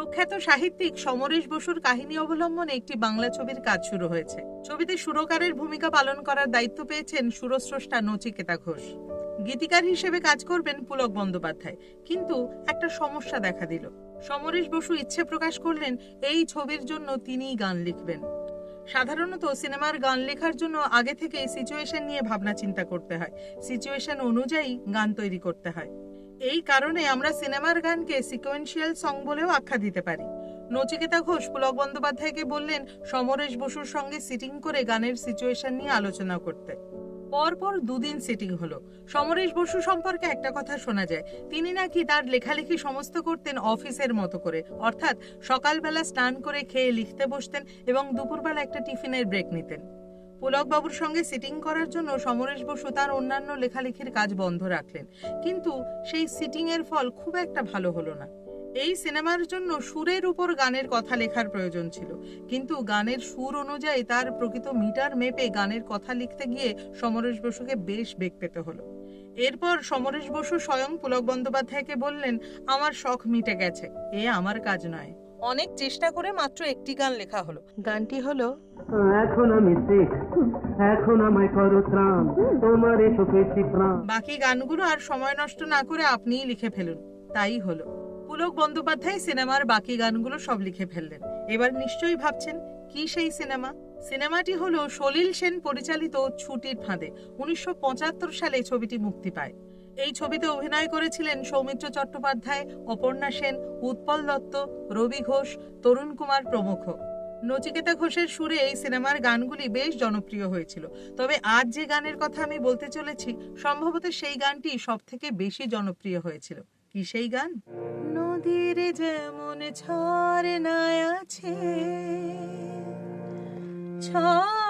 প্রখ্যাত সাহিত্যিক সমরেশ বসুর কাহিনী অবলম্বনে একটি বাংলা ছবির কাজ শুরু হয়েছে। ছবিতে সুরকারের ভূমিকা পালন করার দায়িত্ব পেয়েছেন সুরস্রষ্টা নচিকেতা ঘোষ। গীতিকার হিসেবে কাজ করবেন পুলক বন্দ্যোপাধ্যায়। কিন্তু একটা সমস্যা দেখা দিল। সমরেশ বসু ইচ্ছে প্রকাশ করলেন, এই ছবির জন্য তিনিই গান লিখবেন। সাধারণত সিনেমার গান লেখার জন্য আগে থেকে সিচুয়েশন নিয়ে ভাবনা চিন্তা করতে হয়। সিচুয়েশন অনুযায়ী গান তৈরি করতে হয়। এই কারণে আমরা সিনেমার গানকে সিকোয়েন্সিয়াল সং বলেও আখ্যা দিতে পারি। নচিকেতা ঘোষ, পুলক বন্দ্যোপাধ্যায়কে বললেন, সমরেশ বসুর সঙ্গে সিটিং করে গানের সিচুয়েশন নিয়ে আলোচনা করতে। পরপর দুদিন সিটিং হলো। সমরেশ বসু সম্পর্কে একটা কথা শোনা যায়। তিনি নাকি তার লেখালেখি সমস্ত করতেন অফিসের মতো করে। অর্থাৎ সকালবেলা স্নান করে খেয়ে লিখতে বসতেন এবং দুপুরবেলা একটা টিফিনের ব্রেক নিতেন। পুলক বাবুর সঙ্গে সিটিং করার জন্য সমরেশ বসু তার অন্যান্য লেখালেখির কাজ বন্ধ রাখলেন। কিন্তু সেই সিটিং এর ফল খুব একটা ভালো হলো না। এই সিনেমার জন্য সুরের উপর গানের কথা লেখার প্রয়োজন ছিল। কিন্তু গানের সুর অনুযায়ী তার প্রকৃত মিটার মেপে গানের কথা লিখতে গিয়ে সমরেশ বসুকে বেশ বেগ পেতে হলো। এরপর সমরেশ বসু স্বয়ং পুলক বন্দ্যোপাধ্যায়কে বললেন, আমার শখ মিটে গেছে। এ আমার কাজ নয়। অনেক চেষ্টা করে মাত্র একটি গান লেখা হলো। গানটি হলো এখন আমি এখন আমায় করো ত্রাণ তোমার প্রাণ বাকি গানগুলো আর সময় নষ্ট না করে আপনিই লিখে ফেলুন। তাই হলো। পুলক বন্দ্যোপাধ্যায় সিনেমার বাকি গানগুলো সব লিখে ফেললেন। এবার নিশ্চয়ই ভাবছেন কি সেই সিনেমা? সিনেমাটি হলো সলিল সেন পরিচালিত ছুটির ফাঁদে। উনিশশো পঁচাত্তর সালে ছবিটি মুক্তি পায়। এই ছবিতে অভিনয় করেছিলেন সৌমিত্র চট্টোপাধ্যায়, অপর্ণা সেন, উৎপল দত্ত, রবি ঘোষ, তরুণ কুমার প্রমুখ। নচিকেতা ঘোষের সুরে এই সিনেমার গানগুলি বেশ জনপ্রিয় হয়েছিল। তবে আজ যে গানের কথা আমি বলতে চলেছি, সম্ভবত সেই গানটি সব থেকে বেশি জনপ্রিয় হয়েছিল। কি সেই গান? নদীর যেমন ঝর্ণায় আছে ঝর্ণারও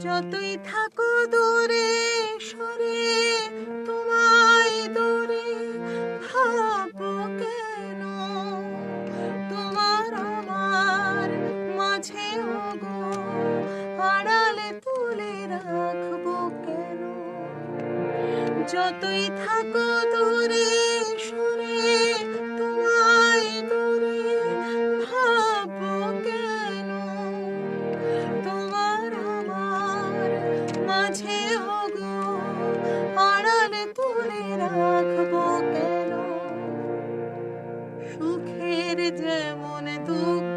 যতই থাকো দূরে, সরে, তোমায় দূরে ভাবো কেন? তোমার আমার মাঝে গো আড়ালে তুলে রাখব কেন? যতই থাকো দূরে, সরে, তোমায় দূরে ভাবো কেন? তোমার আমার মাঝে গো আড়ালে তুলে রাখব কেন? সুখের যেমন দুঃখ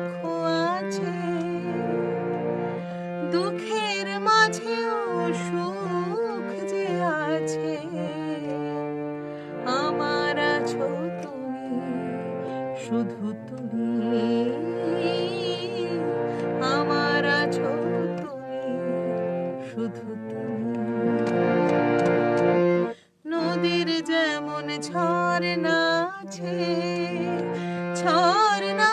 শুধু তুমি। আমার আছো তুমি শুধু তুমি। নদীর যেমন ঝর্ণা আছে ঝর্ণা